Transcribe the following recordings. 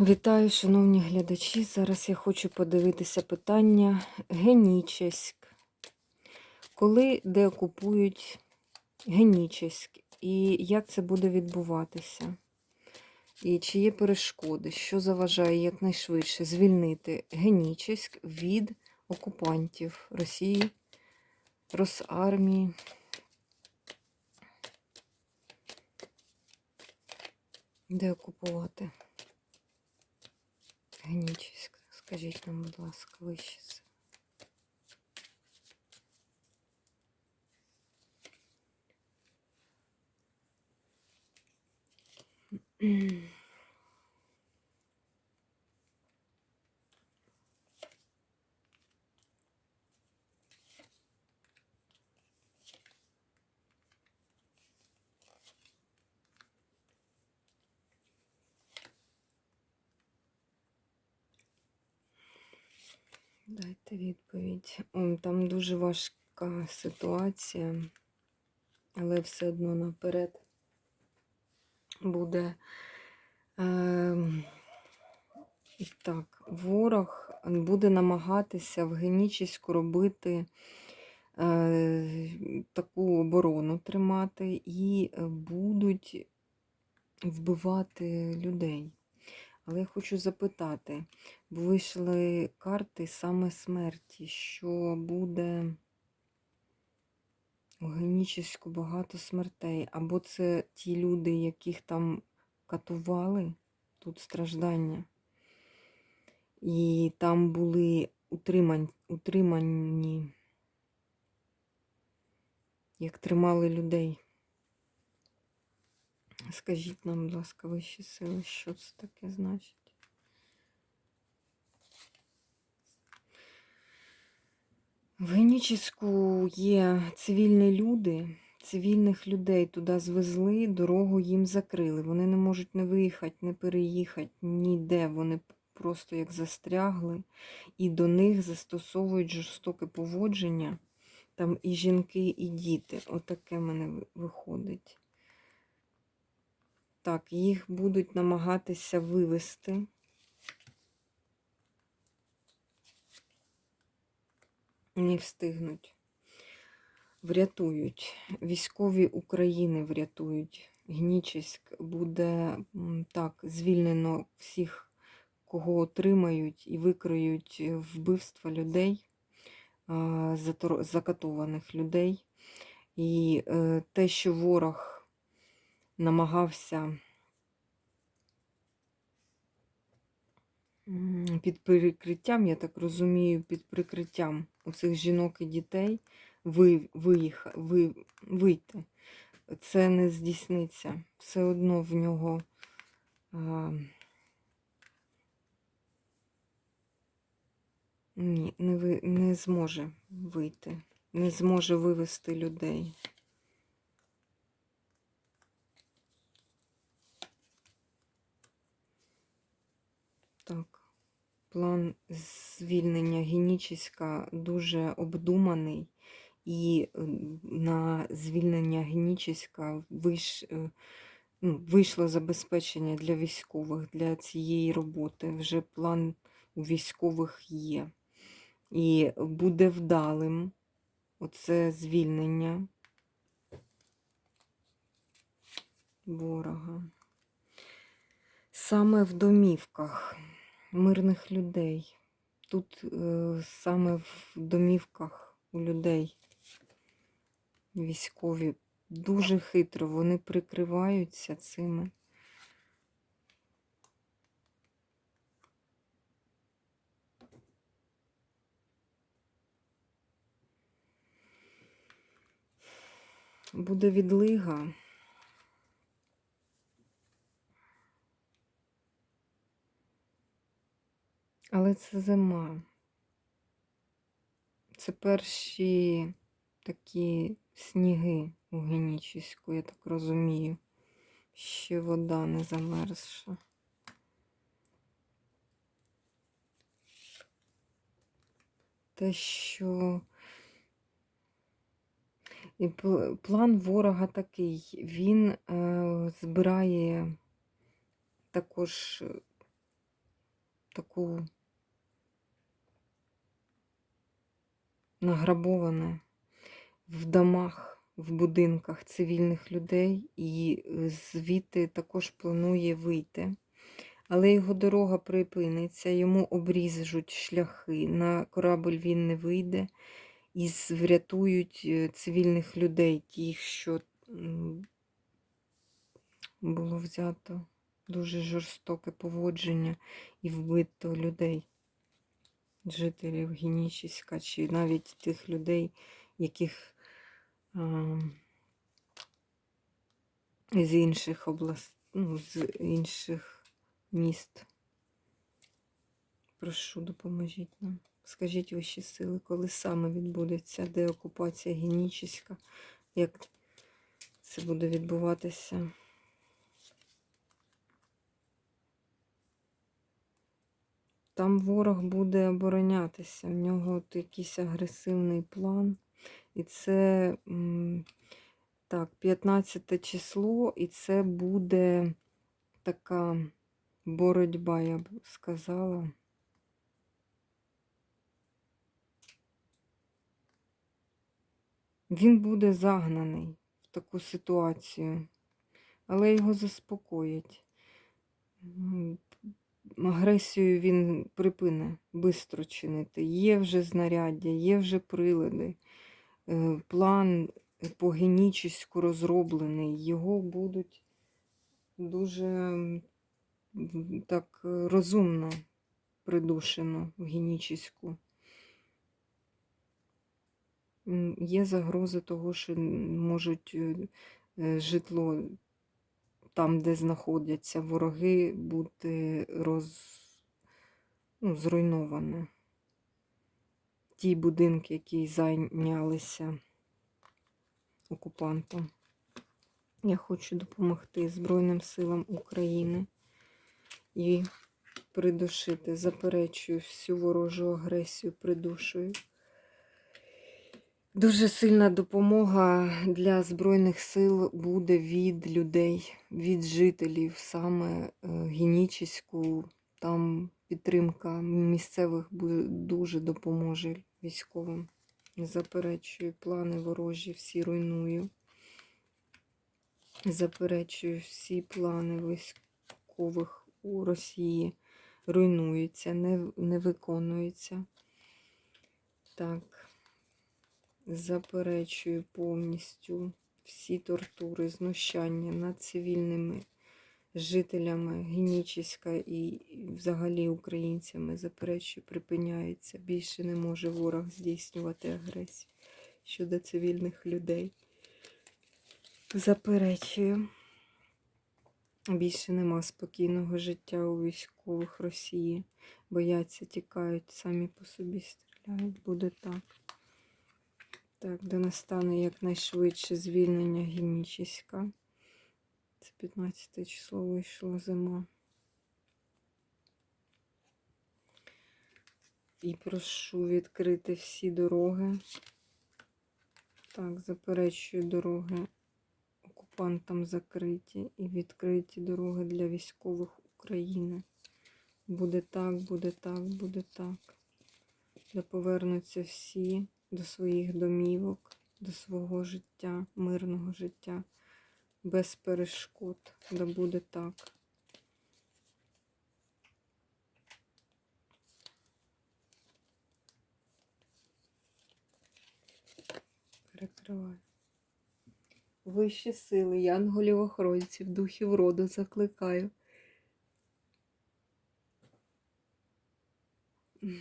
Вітаю, шановні глядачі. Зараз я хочу подивитися питання Генічеськ. Коли деокупують Генічеськ і як це буде відбуватися? І чи є перешкоди, що заважає якнайшвидше звільнити Генічеськ від окупантів Росії, Росармії? Деокупувати? Генічеськ, скажіть нам, будь ласка, вище це. Дайте відповідь. О, там дуже важка ситуація, але все одно наперед буде. Е, так, ворог буде намагатися в Генічеську робити е, таку оборону тримати і будуть вбивати людей. Але я хочу запитати, бо вийшли карти саме смерті, що буде у багато смертей. Або це ті люди, яких там катували, тут страждання. І там були утримані, утримані, як тримали людей. Скажіть нам, будь ласка, вищі сили, що це таке значить? В Генічеську є цивільні люди, цивільних людей туди звезли, дорогу їм закрили. Вони не можуть не виїхати, не переїхати ніде. Вони просто як застрягли, і до них застосовують жорстоке поводження. Там і жінки, і діти. Отаке мене виходить. Так, їх будуть намагатися вивести. Не встигнуть. Врятують. Військові України врятують. Гнічеськ буде так, звільнено всіх, кого отримають, і викриють вбивства людей, закатованих людей. І е, те, що ворог намагався під прикриттям, я так розумію, під прикриттям у жінок і дітей ви, виїх, ви, вийти. Це не здійсниться. Все одно в нього а, ні, не, не зможе вийти, не зможе вивести людей. Так, план звільнення Генічеська дуже обдуманий, і е, на звільнення Генічеська виш, е, ну, вийшло забезпечення для військових для цієї роботи. Вже план у військових є. І буде вдалим оце звільнення ворога. Саме в домівках мирних людей. Тут е, саме в домівках у людей військові дуже хитро, вони прикриваються цими. Буде відлига. Але це зима. Це перші такі сніги у Генічіську, я так розумію. Ще вода не замерзша. Те, що і план ворога такий, він е, збирає також таку награбоване в домах, в будинках цивільних людей, і е, звідти також планує вийти. Але його дорога припиниться, йому обріжуть шляхи. На корабль він не вийде і врятують е, цивільних людей, тих, що було взято дуже жорстоке поводження і вбито людей, жителів Генічіська, чи навіть тих людей, яких з інших областей, ну, з інших міст. Прошу, допоможіть нам. Скажіть вищі сили, коли саме відбудеться деокупація Генічіська, як це буде відбуватися? Там ворог буде оборонятися, в нього от якийсь агресивний план. І це так, 15 число, і це буде така боротьба, я б сказала. Він буде загнаний в таку ситуацію, але його заспокоять. Агресію він припине бистро чинити. Є вже знаряддя, є вже прилади. Е, План по генічіську розроблений. Його будуть дуже так е, розумно придушено в генічіську. Є загрози того, що можуть е, житло там, де знаходяться вороги, бути роз... ну, зруйноване. Ті будинки, які зайнялися окупантом. Я хочу допомогти Збройним силам України і придушити, заперечую всю ворожу агресію, придушую. Дуже сильна допомога для Збройних сил буде від людей, від жителів, саме е, Генічеську. Там підтримка місцевих дуже допоможе військовим. Заперечую плани ворожі, всі руйную. Заперечую всі плани військових у Росії. Руйнуються, не, не виконуються. Так. Заперечую повністю всі тортури, знущання над цивільними жителями Генічіська і взагалі українцями. Заперечую, припиняється. Більше не може ворог здійснювати агресію щодо цивільних людей. Заперечую. Більше нема спокійного життя у військових Росії. Бояться, тікають, самі по собі стріляють. Буде так. Так, де настане якнайшвидше звільнення Генічіська. Це 15 число вийшла зима. І прошу відкрити всі дороги. Так, заперечую дороги окупантам закриті і відкриті дороги для військових України. Буде так, буде так, буде так. Де повернуться всі до своїх домівок, до свого життя, мирного життя, без перешкод, де буде так. Перекриваю. Вищі сили, янголів охоронців, духів роду закликаю.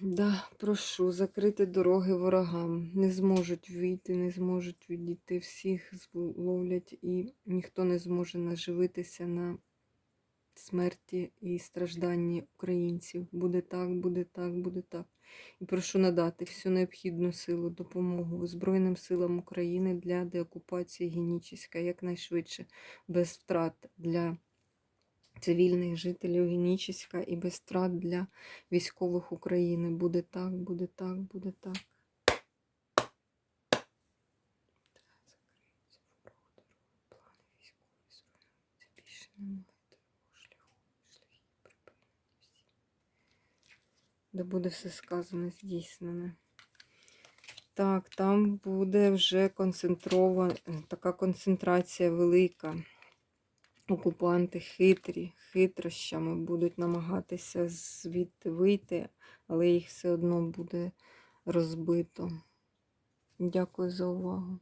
Да, прошу закрити дороги ворогам. Не зможуть вийти, не зможуть відійти. Всіх зловлять і ніхто не зможе наживитися на смерті і стражданні українців. Буде так, буде так, буде так. І прошу надати всю необхідну силу, допомогу Збройним силам України для деокупації Генічіська якнайшвидше, без втрат для цивільних жителів Генічіська і без втрат для військових України. Буде так, буде так, буде так. Де буде все сказане, здійснене. Так, там буде вже концентрована, така концентрація велика. Окупанти хитрі, хитрощами будуть намагатися звідти вийти, але їх все одно буде розбито. Дякую за увагу.